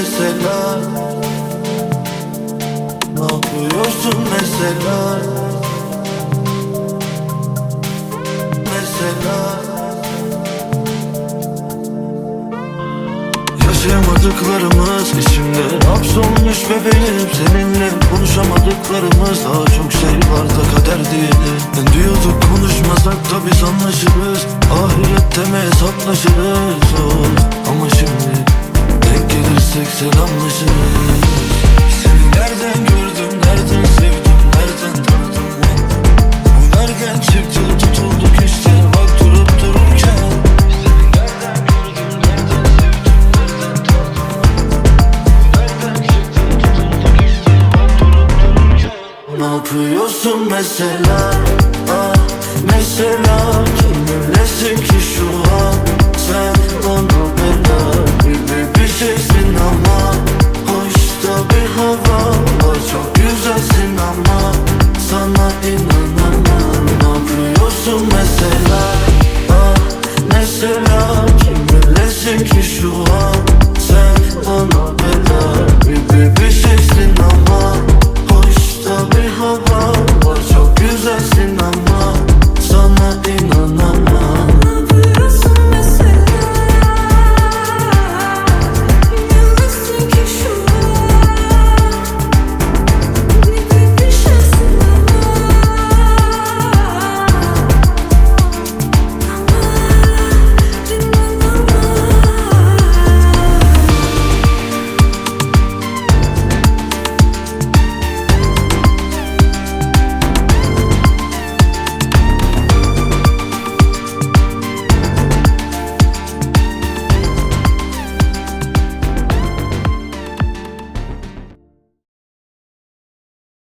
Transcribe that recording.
mesela? Ne yapıyorsun mesela? Mesela? Yaşayamadıklarımız içimde hapsolmuş bebeğim Seninle konuşamadıklarımız daha çok şey var da kader diyelim. Ben diyorduk konuşmasak da biz anlaşırız Ahirette mi hesaplaşırız oh. Ama şimdi gelirsek selamlaşırız Seni nereden gördüm, nereden sevdim, nereden tanıdım? Ben Bu nereden çıktı tutulduk işte bak durup dururken. Seni nereden gördüm, nereden sevdim, nereden ne yapıyorsun mesela? Ah, Mesela Kiminlesin ki şu an valla Çok güzelsin ama Sana inanamam. Ne yapıyorsun